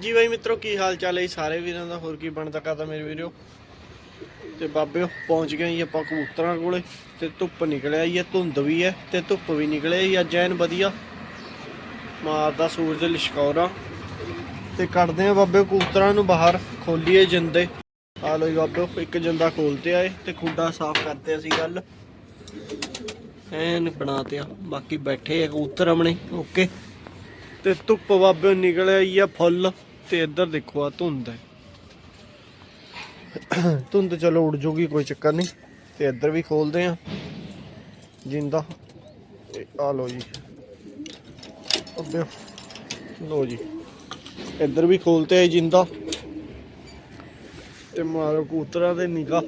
ਹਾਂਜੀ ਬਾਈ ਮਿੱਤਰੋ, ਕੀ ਹਾਲ ਚਾਲ ਹੈ ਸਾਰੇ ਵੀਰਾਂ ਦਾ? ਹੋਰ ਕੀ ਬਣਦਾ ਕਰਦਾ ਮੇਰੇ ਵੀਰੋ? ਤੇ ਬਾਬਿਓ ਪਹੁੰਚ ਗਏ ਜੀ ਆਪਾਂ ਕਬੂਤਰਾਂ ਕੋਲੇ ਤੇ ਧੁੱਪ ਨਿਕਲਿਆ ਹੀ ਧੁੰਦ ਵੀ ਹੈ ਤੇ ਧੁੱਪ ਵੀ ਨਿਕਲਿਆ ਹੀ ਅੱਜ ਐਨ ਵਧੀਆ। ਮਾਰਦਾ ਸੂਰਜ ਲਿਸ਼ਕੌਰਾ। ਤੇ ਕੱਢਦੇ ਆ ਬਾਬੇ ਕਬੂਤਰਾਂ ਨੂੰ ਬਾਹਰ, ਖੋਲੀਏ ਜਿੰਦੇ। ਆ ਲੋ ਜੀ ਬਾਬਿਓ ਇੱਕ ਜਿੰਦਾ ਖੋਲਤੇ ਆਏ ਤੇ ਖੁੱਡਾ ਸਾਫ਼ ਕਰਤੇ ਅਸੀਂ ਗੱਲ। ਐਨ ਬਣਾਤੇ ਆ, ਬਾਕੀ ਬੈਠੇ ਆ ਕਬੂਤਰ ਆਪਣੇ, ਓਕੇ। ਤੇ ਧੁੱਪ ਬਾਬੇ ਨਿਕਲਿਆ ਆਈ ਆ ਫੁੱਲ। ਤੇ ਇੱਧਰ ਦੇਖੋ ਆ ਧੁੰਦ ਹੈ। ਧੁੰਦ ਚਲੋ ਉੱਡ ਜੂਗੀ, ਕੋਈ ਚੱਕਰ ਨਹੀਂ। ਤੇ ਇੱਧਰ ਵੀ ਖੋਲਦੇ ਆ ਜਿੰਦਾ। ਆ ਲੋ ਜੀ। ਅੱਬੇ ਲੋ ਜੀ। ਇੱਧਰ ਵੀ ਖੋਲਤੇ ਆ ਜਿੰਦਾ। ਤੇ ਮਾਰੋ ਕਬੂਤਰਾਂ ਦੇ ਨਿਗਾ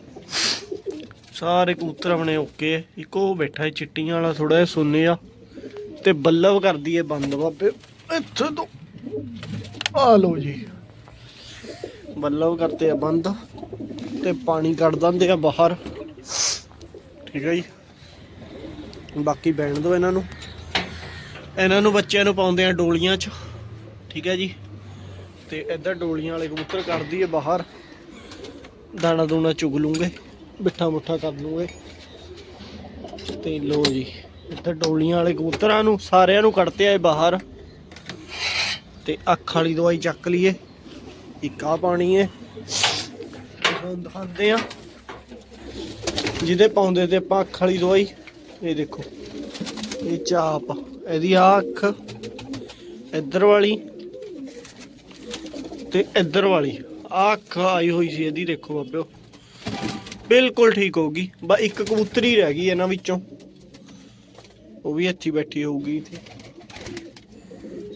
ਸਾਰੇ ਕੂਤਰ ਆਪਣੇ ਓਕੇ ਇੱਕੋ ਬੈਠਾ ਹੈ ਚਿੱਟੀਆਂ ਵਾਲਾ ਥੋੜਾ ਜਿਹਾ ਸੁੰਨੇ ਆ ਤੇ ਬੱਲਬ ਕਰਦੀ ਹੈ ਬੰਦ, ਬਾਬੇ। ਇੱਥੇ ਤੋਂ। ਆ ਲੋ ਜੀ। ਬੱਲਬ ਕਰਤੇ ਆ ਬੰਦ ਤੇ ਪਾਣੀ ਕੱਢ ਦਿੰਦੇ ਆ ਬਾਹਰ। ਠੀਕ ਹੈ ਜੀ। ਬਾਕੀ ਬੈਣ ਦੋ ਇਹਨਾਂ ਨੂੰ। ਇਹਨਾਂ ਨੂੰ ਬੱਚਿਆਂ ਨੂੰ ਪਾਉਂਦੇ ਆ ਡੋਲੀਆਂ 'ਚ। ਠੀਕ ਹੈ ਜੀ। ਤੇ ਇੱਧਰ ਡੋਲੀਆਂ ਵਾਲੇ ਕਬੂਤਰ ਕੱਢਦੀ ਹੈ ਬਾਹਰ। ਦਾਣਾ ਦੂਣਾ ਚੁਗ ਲੂੰਗੇ ਬਿੱਠਾ ਮੁੱਠਾ ਕਰ ਲੂੰਗੇ। ਤੇ ਲੋ ਜੀ ਇੱਧਰ ਡੋਲੀਆਂ ਵਾਲੇ ਕਬੂਤਰਾਂ ਨੂੰ, ਸਾਰਿਆਂ ਨੂੰ ਕੱਢਤੇ ਆਏ ਬਾਹਰ। ਤੇ ਅੱਖ ਵਾਲੀ ਦਵਾਈ ਚੱਕ ਲਈਏ। ਇੱਕ ਆ ਪਾਣੀ ਹੈ ਤੁਹਾਨੂੰ ਦਿਖਾਉਂਦੇ ਆ। ਜਿਹਦੇ ਪਾਉਂਦੇ ਤੇ ਆਪਾਂ ਅੱਖ ਵਾਲੀ ਦਵਾਈ। ਇਹ ਦੇਖੋ। ਇਹ ਚਾਪ। ਇਹਦੀ ਆ ਅੱਖ। ਇੱਧਰ ਵਾਲੀ। ਤੇ ਇੱਧਰ ਵਾਲੀ। ਆ ਅੱਖ ਆਈ ਹੋਈ ਸੀ ਇਹਦੀ, ਦੇਖੋ ਬਾਬਿਓ। ਬਿਲਕੁਲ ਠੀਕ ਹੋਊਗੀ। ਬਸ ਇੱਕ ਕਬੂਤਰੀ ਰਹਿ ਗਈ ਇਹਨਾਂ ਵਿੱਚੋਂ। ਉਹ ਵੀ ਇੱਥੇ ਬੈਠੀ ਹੋਊਗੀ ਇੱਥੇ।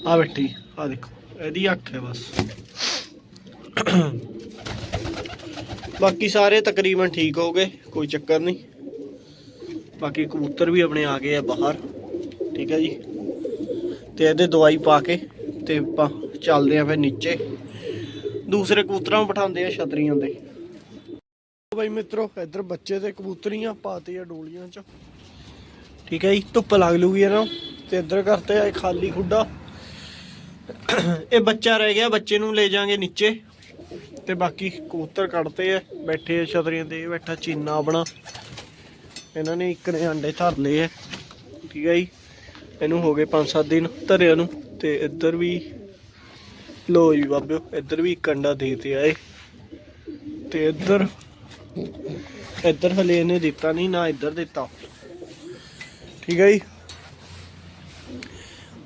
ਆ ਬੈਠੀ। ਆ ਦੇਖੋ, ਇਹਦੀ ਅੱਖ ਹੈ ਬਸ। ਬਾਕੀ ਸਾਰੇ ਤਕਰੀਬਨ ਠੀਕ ਹੋ ਗਏ, ਕੋਈ ਚੱਕਰ ਨਹੀਂ। ਬਾਕੀ ਕਬੂਤਰ ਵੀ ਆਪਣੇ ਆ ਗਏ ਆ ਬਾਹਰ, ਠੀਕ ਹੈ ਜੀ। ਤੇ ਇਹਦੇ ਦਵਾਈ ਪਾ ਕੇ ਤੇ ਆਪਾਂ ਚੱਲਦੇ ਆ ਫਿਰ ਨੀਚੇ। ਦੂਸਰੇ ਕਬੂਤਰਾਂ ਨੂੰ ਬਿਠਾਉਂਦੇ ਆ ਛਤਰੀਆਂ ਤੇ। ਬਾਈ ਮਿੱਤਰੋ, ਇੱਧਰ ਬੱਚੇ ਤੇ ਕਬੂਤਰੀਆਂ ਪਾਤੇ ਆ ਡੋਲੀਆਂ 'ਚ। ਠੀਕ ਹੈ ਜੀ, ਧੁੱਪ ਲੱਗ ਲੂਗੀ ਇਹਨਾਂ ਨੂੰ। ਤੇ ਇੱਧਰ ਕਰਤੇ ਆ ਖਾਲੀ ਖੁੱਡਾ। ਇਹ ਬੱਚਾ ਰਹਿ ਗਿਆ, ਬੱਚੇ ਨੂੰ ਲੈ ਜਾਾਂਗੇ ਨੀਚੇ। ਤੇ ਬਾਕੀ ਕਬੂਤਰ ਕੱਢਤੇ ਆ, ਬੈਠੇ ਆ ਛਤਰੀਆਂ ਤੇ ਬੈਠਾ ਚੀਨਾ ਆਪਣਾ। ਇਹਨਾਂ ਨੇ ਇੱਕ ਨੇ ਅੰਡੇ ਧਰ ਲਏ ਆ, ਠੀਕ ਹੈ ਜੀ। ਇਹਨੂੰ ਹੋ ਗਏ 5-7 ਦਿਨ ਧਰਿਆ ਨੂੰ, ਤੇ ਇੱਧਰ ਵੀ ਲੋ ਜੀ ਬਾਬਿਓ, ਇੱਧਰ ਵੀ ਇੱਕ ਅੰਡਾ ਦੇਤੇ ਆਏ। ਤੇ ਇੱਧਰ ਇੱਧਰ ਹਲੇ ਇਹਨੇ ਦਿੱਤਾ ਨਹੀਂ, ਨਾ ਇੱਧਰ ਦਿੱਤਾ। ਠੀਕ ਹੈ ਜੀ।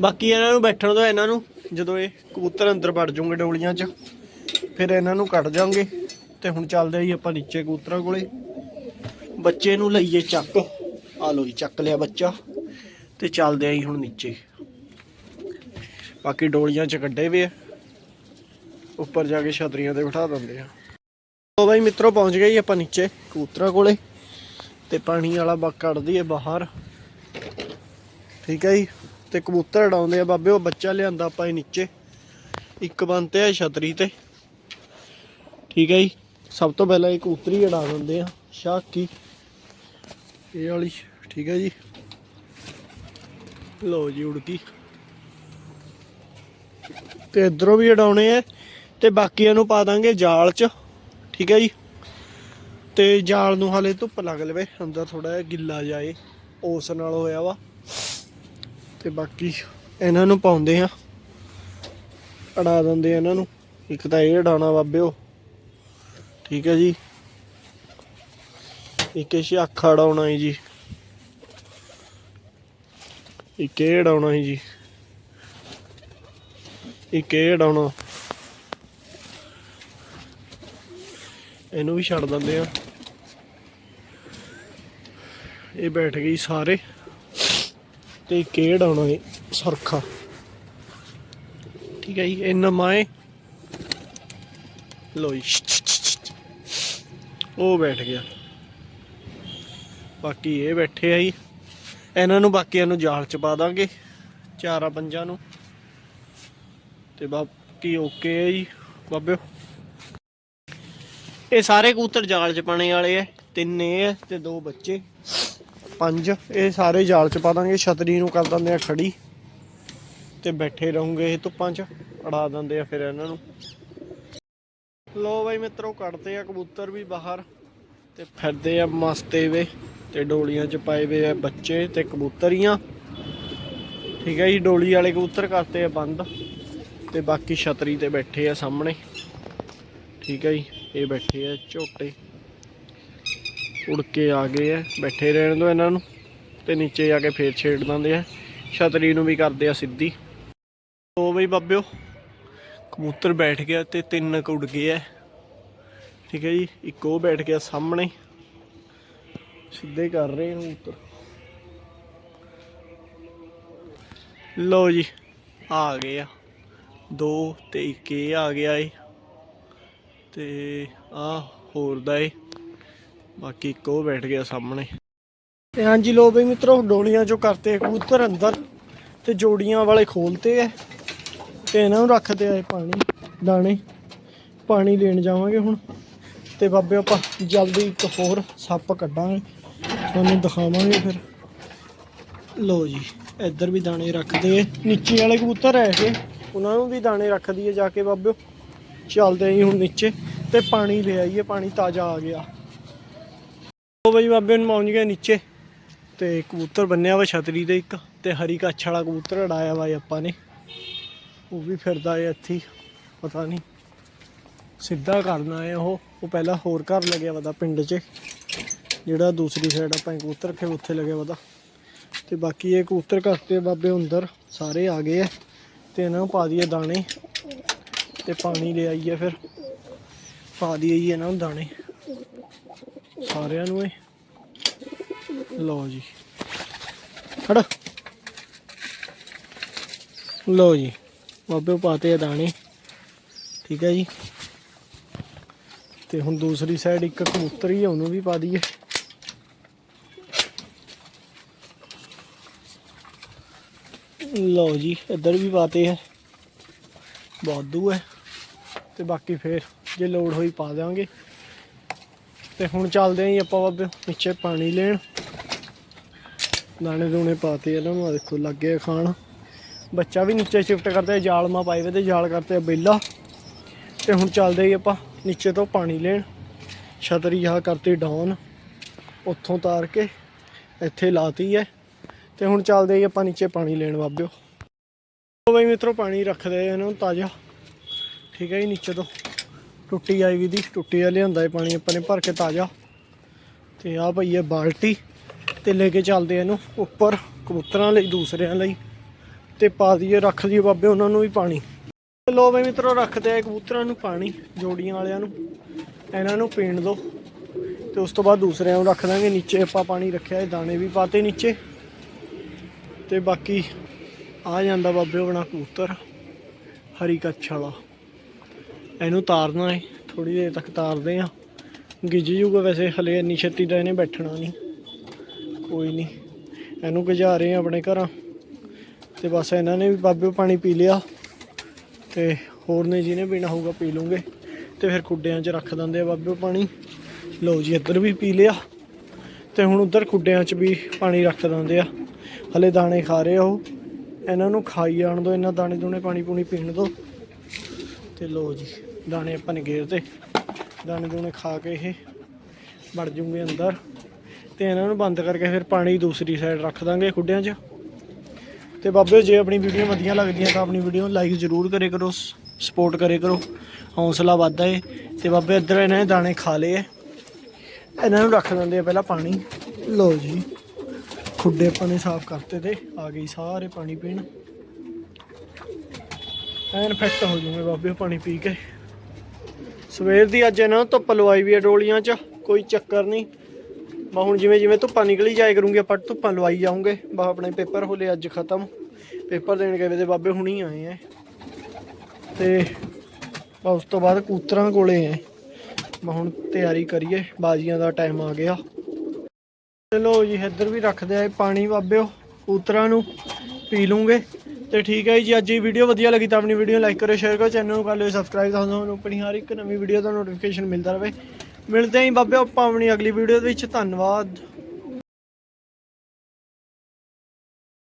ਬਾਕੀ ਇਹਨਾਂ ਨੂੰ ਬੈਠਣ ਤੋਂ ਇਹਨਾਂ ਨੂੰ। ਜਦੋਂ ਇਹ ਕਬੂਤਰ ਅੰਦਰ ਵੜ ਜਾਣਗੇ ਡੋਲੀਆਂ 'ਚ, ਫਿਰ ਇਹਨਾਂ ਨੂੰ ਕੱਢ ਜਾਵਾਂਗੇ ਤੇ ਹੁਣ ਚੱਲਦੇ ਆ ਆਪਾਂ ਨੀਚੇ ਕਬੂਤਰਾਂ ਕੋਲੇ। ਬੱਚੇ ਨੂੰ ਲਈਏ ਚੱਕ। ਆ ਲੋ ਜੀ, ਚੱਕ ਲਿਆ ਬੱਚਾ ਤੇ ਚੱਲਦੇ ਆ ਹੁਣ ਨੀਚੇ। ਬਾਕੀ ਡੋਲੀਆਂ 'ਚ ਕੱਢੇ ਵੇ ਉੱਪਰ ਜਾ ਕੇ ਛਤਰੀਆਂ ਤੇ ਬਿਠਾ ਦਿੰਦੇ ਆ। ਲੋ ਬਾਈ, ਮਿੱਤਰੋ ਪਹੁੰਚ ਗਏ ਜੀ ਆਪਾਂ ਨੀਚੇ ਕਬੂਤਰਾਂ ਕੋਲੇ ਤੇ ਪਾਣੀ ਵਾਲਾ ਬੱਕ ਕੱਢਦੀ ਹੈ ਬਾਹਰ। ਠੀਕ ਹੈ ਜੀ। ਤੇ ਕਬੂਤਰ ਉਡਾਉਂਦੇ ਆ ਬਾਬੇ, ਉਹ ਬੱਚਾ ਲਿਆਂਦਾ ਆਪਾਂ ਇਹ ਨੀਚੇ। ਇੱਕ ਬੰਤੇ ਆ ਛਤਰੀ ਤੇ। ਠੀਕ ਹੈ ਜੀ। ਸਭ ਤੋਂ ਪਹਿਲਾਂ ਇਹ ਕਬੂਤਰੀ ਉਡਾ ਦਿੰਦੇ ਆ ਸ਼ਾਕੀ ਇਹ ਵਾਲੀ ਠੀਕ ਹੈ ਜੀ। ਲੋ ਜੀ ਉੜ ਤੇ ਇਧਰੋਂ ਵੀ ਉਡਾਉਣੇ ਆ ਤੇ ਬਾਕੀਆਂ ਨੂੰ ਪਾ ਦਾਂਗੇ ਜਾਲ 'ਚ। ਠੀਕ ਹੈ ਜੀ। ਤੇ ਜਾਲ ਨੂੰ ਹਾਲੇ ਧੁੱਪ ਲੱਗ ਲਵੇ, ਅੰਦਰ ਥੋੜਾ ਜਿਹਾ ਗਿੱਲਾ ਜਾਏ ਉਸ ਨਾਲ ਹੋਇਆ ਵਾ। ਤੇ ਬਾਕੀ ਇਹਨਾਂ ਨੂੰ ਪਾਉਂਦੇ ਆ। ਅੜਾ ਦਿੰਦੇ ਆ ਇਹਨਾਂ ਨੂੰ। ਇੱਕ ਤਾਂ ਇਹ ਅਡਾਉਣਾ ਬਾਬਿਓ। ਠੀਕ ਹੈ ਜੀ। ਇੱਕ ਇਹ ਅੱਖਾ ਅਡਾਉਣਾ ਹੈ ਜੀ। ਇੱਕ ਇਹ ਅਡਾਉਣਾ ਹੈ ਜੀ। ਇੱਕ ਇਹ ਅਡਾਉਣਾ। ਇਹਨੂੰ ਵੀ ਛੱਡ ਦਿੰਦੇ ਆ। ਇਹ ਬੈਠ ਗਈ ਸਾਰੇ। ਤੇ ਕਿਹੜਾ ਆਉਣਾ ਹੈ ਸਰਖਾ। ਠੀਕ ਹੈ ਜੀ, ਇਹ ਨਮਾਏ ਲੋ ਉਹ ਬੈਠ ਗਿਆ। ਬਾਕੀ ਇਹ ਬੈਠੇ ਆ ਜੀ। ਇਹਨਾਂ ਨੂੰ ਬਾਕੀਆਂ ਨੂੰ ਜਾਲ ਚ ਪਾ ਦਾਂਗੇ, ਚਾਰਾਂ ਪੰਜਾਂ ਨੂੰ। ਤੇ ਬਾਕੀ ਓਕੇ ਹੈ ਜੀ, ਬਾਬਿਓ। ਇਹ ਸਾਰੇ ਕੂਤਰ ਜਾਲ ਚ ਪਾਣੇ ਵਾਲੇ ਐ ਤਿੰਨ ਇਹ ਐ ਤੇ ਦੋ ਬੱਚੇ। ਪੰਜ। ਇਹ ਸਾਰੇ ਜਾਲ ਚ ਪਾ ਦਾਂਗੇ, ਛਤਰੀ ਨੂੰ ਕਰ ਦਿੰਦੇ ਆ ਖੜੀ। ਤੇ ਬੈਠੇ ਰਹੂੰਗੇ ਇਹ ਧੁੱਪਾਂ 'ਚ, ਅੜਾ ਦਿੰਦੇ ਆ ਫਿਰ ਇਹਨਾਂ ਨੂੰ। ਲੋ ਬਾਈ ਮਿੱਤਰੋ, ਕੱਢਦੇ ਆ ਕਬੂਤਰ ਵੀ ਬਾਹਰ ਤੇ ਫਿਰਦੇ ਆ ਮਸਤੇ ਵੇ ਤੇ ਡੋਲੀਆਂ 'ਚ ਪਾਏ ਵੇ ਆ ਬੱਚੇ ਤੇ ਕਬੂਤਰੀਆਂ। ਠੀਕ ਹੈ ਜੀ, ਡੋਲੀ ਵਾਲੇ ਕਬੂਤਰ ਕਰਤੇ ਆ ਬੰਦ ਤੇ ਬਾਕੀ ਛਤਰੀ ਤੇ ਬੈਠੇ ਆ ਸਾਹਮਣੇ। ਠੀਕ ਹੈ ਜੀ, ਇਹ ਬੈਠੇ ਆ ਝੋਟੇ। ਉੜ ਕੇ ਆ ਗਏ ਆ, ਬੈਠੇ ਰਹਿਣ ਦੋ ਇਹਨਾਂ ਨੂੰ ਤੇ ਨੀਚੇ ਜਾ ਕੇ ਫੇਰ ਛੇੜ ਦਿੰਦੇ ਆ। ਛਤਰੀ ਨੂੰ ਵੀ ਕਰਦੇ ਆ ਸਿੱਧੀ। ਉਹ ਬਈ ਬਾਬਿਓ, ਕਬੂਤਰ ਬੈਠ ਗਿਆ ਤੇ ਤਿੰਨ ਕੁ ਉੱਡ ਗਏ ਆ। ਠੀਕ ਹੈ ਜੀ, ਇੱਕ ਉਹ ਬੈਠ ਗਿਆ ਸਾਹਮਣੇ। ਸਿੱਧੇ ਕਰ ਰਹੇ ਨੇ ਕਬੂਤਰ ਲੋ ਜੀ, ਆ ਗਏ ਆ। ਦੋ ਤੇ ਇੱਕ ਇਹ ਆ ਗਿਆ ਏ। ਤੇ ਆ ਹੋਰ ਦਾ ਏ। ਬਾਕੀ ਇੱਕ ਉਹ ਬੈਠ ਗਿਆ ਸਾਹਮਣੇ। ਤੇ ਹਾਂਜੀ ਲੋ ਬਈ ਮਿੱਤਰੋ, ਡੋਲੀਆਂ ਚੋਂ ਕਰਤੇ ਕਬੂਤਰ ਅੰਦਰ ਤੇ ਜੋੜੀਆਂ ਵਾਲੇ ਖੋਲਤੇ ਐ ਤੇ ਇਹਨਾਂ ਨੂੰ ਰੱਖਦੇ ਆਏ ਪਾਣੀ, ਦਾਣੇ। ਪਾਣੀ ਲੈਣ ਜਾਵਾਂਗੇ ਹੁਣ। ਤੇ ਬਾਬੇ ਆਪਾਂ ਜਲਦੀ ਇੱਕ ਹੋਰ ਸੱਪ ਕੱਢਾਂਗੇ। ਤੁਹਾਨੂੰ ਦਿਖਾਵਾਂਗੇ ਫਿਰ। ਲੋ ਜੀ, ਇੱਧਰ ਵੀ ਦਾਣੇ ਰੱਖਦੇ ਆ। ਨੀਚੇ ਵਾਲੇ ਕਬੂਤਰ ਹੈ ਇਹ। ਉਹਨਾਂ ਨੂੰ ਵੀ ਦਾਣੇ ਰੱਖ ਦਈਏ ਜਾ ਕੇ ਬਾਬਿਓ। ਚੱਲਦੇ ਆਂ ਜੀ ਹੁਣ ਨੀਚੇ। ਤੇ ਪਾਣੀ ਲੈ ਆਈਏ, ਪਾਣੀ ਤਾਜ਼ਾ ਆ ਗਿਆ। ਉਹ ਬਈ ਬਾਬੇ ਨੂੰ ਪਹੁੰਚ ਗਿਆ ਨੀਚੇ ਤੇ ਕਬੂਤਰ ਬੰਨਿਆ ਵਾ ਛਤਰੀ ਤੇ ਇੱਕ ਤੇ ਹਰੀ ਕੱਛ ਵਾਲਾ ਕਬੂਤਰ ਉਡਾਇਆ ਵਾ ਆਪਾਂ ਨੇ। ਉਹ ਵੀ ਫਿਰਦਾ ਹੈ ਇੱਥੇ ਪਤਾ ਨਹੀਂ ਸਿੱਧਾ ਕਰਨਾ ਹੈ ਉਹ। ਉਹ ਪਹਿਲਾਂ ਹੋਰ ਘਰ ਲੱਗਿਆ ਵਾ ਪਿੰਡ 'ਚ, ਜਿਹੜਾ ਦੂਸਰੀ ਸਾਈਡ ਆਪਾਂ ਕਬੂਤਰ ਰੱਖੇ ਉੱਥੇ ਲੱਗਿਆ ਵਾ ਦਾ। ਤੇ ਬਾਕੀ ਇਹ ਕਬੂਤਰ ਕਰਤੇ ਬਾਬੇ ਅੰਦਰ ਸਾਰੇ ਆ ਗਏ ਆ ਤੇ ਇਹਨਾਂ ਨੂੰ ਪਾ ਦਈਏ ਦਾਣੇ ਤੇ ਪਾਣੀ ਲੈ ਆਈਏ ਫਿਰ। ਪਾ ਦਈਏ ਇਹਨਾਂ ਨੂੰ ਦਾਣੇ। ਸਾਰਿਆਂ ਨੂੰ ਏ ਲਓ ਜੀ। ਖੜ। ਲਓ ਜੀ। ਬਾਬੇ ਪਾਤੇ ਆ ਦਾਣੇ। ਠੀਕ ਹੈ ਜੀ। ਤੇ ਹੁਣ ਦੂਸਰੀ ਸਾਈਡ ਇੱਕ ਕਬੂਤਰ ਹੀ ਆ, ਉਹਨੂੰ ਵੀ ਪਾ ਦਈਏ। ਲਓ ਜੀ, ਇੱਧਰ ਵੀ ਪਾਤੇ ਹੈ ਬਹੁਤ ਦੂ ਹੈ ਤੇ ਬਾਕੀ ਫੇਰ ਜੇ ਲੋੜ ਹੋਈ ਪਾ ਦੇਵਾਂਗੇ ਤੇ ਹੁਣ ਚੱਲਦੇ ਆਂ ਜੀ ਆਪਾਂ ਬਾਬੇ ਨੀਚੇ ਪਾਣੀ ਲੈਣ। ਦਾਣੇ ਦੂਣੇ ਪਾਤੇ ਇਹਨਾਂ ਨੂੰ ਆ ਦੇਖੋ ਲੱਗੇ ਆ ਖਾਣ। ਬੱਚਾ ਵੀ ਨੀਚੇ ਸ਼ਿਫਟ ਕਰਦਾ ਜਾਲ ਮਾ ਪਾਈ ਵੇ ਤੇ ਜਾਲ ਕਰਤੇ ਬੇਲਾ। ਤੇ ਹੁਣ ਚੱਲਦੇ ਆਂ ਆਪਾਂ ਨੀਚੇ ਤੋਂ ਪਾਣੀ ਲੈਣ। ਛਤਰੀ ਆ ਕਰਤੀ ਡਾਊਨ ਉੱਥੋਂ ਤਾਰ ਕੇ ਇੱਥੇ ਲਾਤੀ ਹੈ ਤੇ ਹੁਣ ਚੱਲਦੇ ਆਂ ਆਪਾਂ ਨੀਚੇ ਪਾਣੀ ਲੈਣ ਬਾਬਿਓ। ਉਹ ਬਈ ਮਿੱਤਰੋ ਪਾਣੀ ਰੱਖਦੇ ਆ ਇਹਨਾਂ ਨੂੰ ਤਾਜ਼ਾ। ਠੀਕ ਹੈ ਜੀ, ਨੀਚੇ ਤੋਂ। ਟੁੱਟੀ ਆਈ ਵੀ ਦੀ, ਟੁੱਟੀ ਆ, ਲਿਆਂਦਾ ਹੈ ਪਾਣੀ ਆਪਾਂ ਨੇ, ਭਰ ਕੇ ਤਾਜ਼ਾ। ਤੇ ਆ ਭਈ ਇਹ ਬਾਲਟੀ ਤੇ ਲੈ ਕੇ ਚੱਲਦੇ ਇਹਨੂੰ ਉੱਪਰ ਕਬੂਤਰਾਂ ਲਈ, ਦੂਸਰਿਆਂ ਲਈ। ਤੇ ਪਾ ਦਈਏ, ਰੱਖ ਦਈਏ ਬਾਬੇ ਉਹਨਾਂ ਨੂੰ ਵੀ ਪਾਣੀ। ਲੋ ਬਈ ਮਿੱਤਰੋ, ਰੱਖਦੇ ਆ ਕਬੂਤਰਾਂ ਨੂੰ ਪਾਣੀ, ਜੋੜੀਆਂ ਵਾਲਿਆਂ ਨੂੰ, ਇਹਨਾਂ ਨੂੰ ਪੀਣ ਦਿਓ ਤੇ ਉਸ ਤੋਂ ਬਾਅਦ ਦੂਸਰਿਆਂ ਨੂੰ ਰੱਖ ਦਾਂਗੇ, ਨੀਚੇ ਆਪਾਂ ਪਾਣੀ ਰੱਖਿਆ, ਇਹ ਦਾਣੇ ਵੀ ਪਾਤੇ ਨੀਚੇ। ਤੇ ਬਾਕੀ ਆ ਜਾਂਦਾ ਬਾਬੇ ਬਣਾ ਕਬੂਤਰ, ਹਰੀ ਕੱਛ ਵਾਲਾ। ਇਹਨੂੰ ਤਾਰਨਾ ਹੈ ਥੋੜੀ ਦੇਰ ਤੱਕ ਤਾਰਦੇ ਆ। ਗਿੱਜ ਜੂਗਾ ਵੈਸੇ, ਹਲੇ ਇੰਨੀ ਛੇਤੀ ਦਾ ਇਹਨੇ ਬੈਠਣਾ ਨਹੀਂ। ਕੋਈ ਨਹੀਂ, ਇਹਨੂੰ ਗਜਾ ਰਹੇ ਆ ਆਪਣੇ ਘਰਾਂ। ਤੇ ਬਸ ਇਹਨਾਂ ਨੇ ਵੀ ਬਾਬੇ ਪਾਣੀ ਪੀ ਲਿਆ। ਤੇ ਹੋਰ ਨੇ ਜਿਹਨੇ ਪੀਣਾ ਹੋਊਗਾ ਪੀ ਲੂੰਗੇ। ਤੇ ਫਿਰ ਕੁੱਡਿਆਂ 'ਚ ਰੱਖ ਦਿੰਦੇ ਆ ਬਾਬੇ ਪਾਣੀ। ਲਓ ਜੀ, ਇੱਧਰ ਵੀ ਪੀ ਲਿਆ। ਤੇ ਹੁਣ ਉਧਰ ਕੁੱਡਿਆਂ 'ਚ ਵੀ ਪਾਣੀ ਰੱਖ ਦਿੰਦੇ ਆ। ਹਲੇ ਦਾਣੇ ਖਾ ਰਹੇ ਆ ਉਹ। ਇਹਨਾਂ ਨੂੰ ਖਾਈ ਜਾਣ ਦੋ, ਇਹਨਾਂ ਦਾਣੇ ਦੂਣੇ ਪਾਣੀ ਪੂਣੀ ਪੀਣ ਦੋ। ਤੇ ਲਓ ਜੀ। ਦਾਣੇ ਆਪਾਂ ਨੇ ਗੇਰ ਤੇ। ਦਾਣੇ ਦੂਣੇ ਖਾ ਕੇ ਇਹ ਵੜ ਜੂਗੇ ਅੰਦਰ। ਤੇ ਇਹਨਾਂ ਨੂੰ ਬੰਦ ਕਰਕੇ ਫਿਰ ਪਾਣੀ ਦੂਸਰੀ ਸਾਈਡ ਰੱਖ ਦਾਂਗੇ ਖੁੱਡਿਆਂ 'ਚ। ਤੇ ਬਾਬੇ, ਜੇ ਆਪਣੀ ਵੀਡੀਓ ਵਧੀਆ ਲੱਗਦੀਆਂ ਤਾਂ ਆਪਣੀ ਵੀਡੀਓ ਨੂੰ ਲਾਈਕ ਜ਼ਰੂਰ ਕਰੇ ਕਰੋ ਸਪੋਰਟ ਕਰੇ ਕਰੋ। ਹੌਸਲਾ ਵੱਧਦਾ ਏ। ਤੇ ਬਾਬੇ, ਇੱਧਰ ਇਹਨਾਂ ਨੇ ਦਾਣੇ ਖਾ ਲਏ ਇਹਨਾਂ ਨੂੰ ਰੱਖ ਦਿੰਦੇ ਆ ਪਹਿਲਾਂ ਪਾਣੀ। ਲੋ ਜੀ, ਖੁੱਡੇ ਆਪਾਂ ਨੇ ਸਾਫ਼ ਕਰਤੇ ਤੇ ਆ ਗਈ ਸਾਰੇ ਪਾਣੀ ਪੀਣ। ਐਨ ਫਿੱਟ ਹੋ ਜੂਗੇ ਬਾਬੇ ਪਾਣੀ ਪੀ ਕੇ। ਸਵੇਰ ਦੀ ਅੱਜ ਇਹਨਾਂ ਧੁੱਪ ਲਵਾਈ ਵੀ ਹੈ ਡੋਲੀਆਂ 'ਚ, ਕੋਈ ਚੱਕਰ ਨਹੀਂ। ਬਾ ਹੁਣ ਜਿਵੇਂ ਜਿਵੇਂ ਧੁੱਪਾਂ ਨਿਕਲੀ ਜਾਏ ਕਰੂੰਗੇ, ਆਪਾਂ ਧੁੱਪਾਂ ਲਵਾਈ ਜਾਉਂਗੇ ਬਾ ਆਪਣੇ ਪੇਪਰ ਹੋਲੇ ਅੱਜ ਖਤਮ। ਪੇਪਰ ਦੇਣ ਗਏ ਤੇ ਬਾਬੇ ਹੁਣੀ ਆਏ ਐ। ਤੇ ਬਾ ਉਸ ਤੋਂ ਬਾਅਦ ਕੂਤਰਾਂ ਕੋਲੇ ਐ। ਬਾ ਹੁਣ ਤਿਆਰੀ ਕਰੀਏ, ਬਾਜੀਆਂ ਦਾ ਟਾਈਮ ਆ ਗਿਆ। ਚਲੋ ਜੀ, ਇੱਧਰ ਵੀ ਰੱਖਦੇ ਆ ਇਹ ਪਾਣੀ ਬਾਬਿਓ, ਕੂਤਰਾਂ ਨੂੰ ਪੀ ਲੂੰਗੇ। ਤੇ ਠੀਕ ਹੈ ਜੀ, ਅੱਜ ਦੀ ਵੀਡੀਓ ਵਧੀਆ ਲੱਗੀ ਤਾਂ ਆਪਣੀ ਵੀਡੀਓ ਲਾਈਕ ਕਰੋ ਸ਼ੇਅਰ ਕਰੋ ਚੈਨਲ ਨੂੰ ਕਰ ਲਿਓ ਸਬਸਕ੍ਰਾਈਬ ਤਾਂ ਤੁਹਾਨੂੰ ਆਪਣੀ ਹਰ ਇੱਕ ਨਵੀਂ ਵੀਡੀਓ ਦਾ ਨੋਟੀਫਿਕੇਸ਼ਨ ਮਿਲਦਾ ਰਹੇ। ਮਿਲਦੇ ਆਂ ਜੀ ਬਾਬਿਓ ਆਪਾਂ ਆਪਣੀ ਅਗਲੀ ਵੀਡੀਓ ਦੇ ਵਿੱਚ, ਧੰਨਵਾਦ।